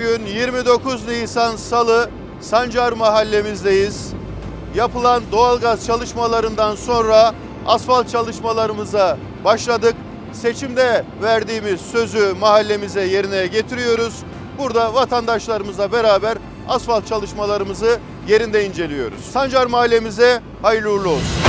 Bugün 29 Nisan Salı Sancar mahallemizdeyiz. Yapılan doğalgaz çalışmalarından sonra asfalt çalışmalarımıza başladık. Seçimde verdiğimiz sözü mahallemize yerine getiriyoruz. Burada vatandaşlarımızla beraber asfalt çalışmalarımızı yerinde inceliyoruz. Sancar mahallemize hayırlı uğurlu olsun.